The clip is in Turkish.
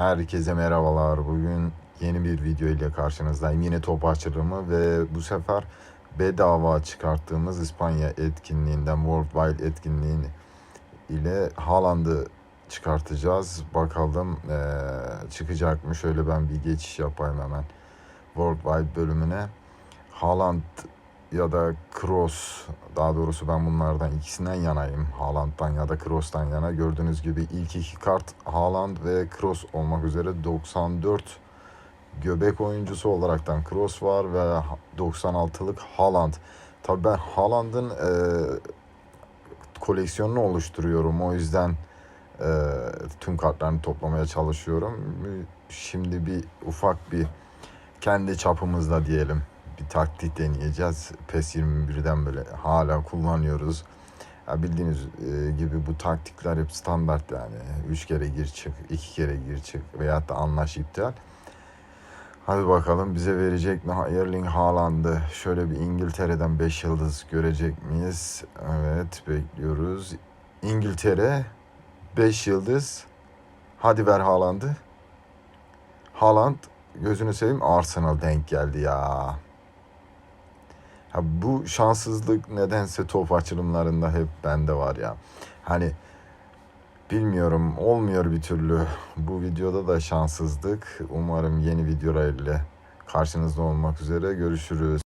Herkese merhabalar. Bugün yeni bir video ile karşınızdayım. Yine top açılımı ve bu sefer bedava çıkarttığımız İspanya etkinliğinden Worldwide etkinliği ile Haaland'ı çıkartacağız. Bakalım eee, çıkacak mı? Şöyle ben bir geçiş yapayım hemen Worldwide bölümüne. Haaland ya da Kroos daha doğrusu ben bunlardan ikisinden yanayım. Haaland'dan ya da Kroos'tan yana. Gördüğünüz gibi ilk iki kart Haaland ve Kroos olmak üzere 94 göbek oyuncusu olaraktan Kroos var ve 96'lık Haaland. Tabii ben Haaland'ın e, koleksiyonunu oluşturuyorum. O yüzden e, tüm kartlarını toplamaya çalışıyorum. Şimdi bir ufak bir kendi çapımızda diyelim taktik deneyeceğiz. PES 21'den böyle hala kullanıyoruz. Ya bildiğiniz e, gibi bu taktikler hep standart yani. 3 kere gir çık, 2 kere gir çık veyahut da anlaş iptal. Hadi bakalım bize verecek mi Erling Haaland'ı? Şöyle bir İngiltere'den 5 yıldız görecek miyiz? Evet bekliyoruz. İngiltere 5 yıldız. Hadi ver Haaland'ı. Haaland gözünü seveyim Arsenal denk geldi ya. Ha, bu şanssızlık nedense top açılımlarında hep bende var ya. Hani bilmiyorum olmuyor bir türlü. Bu videoda da şanssızlık. Umarım yeni videolarla karşınızda olmak üzere görüşürüz.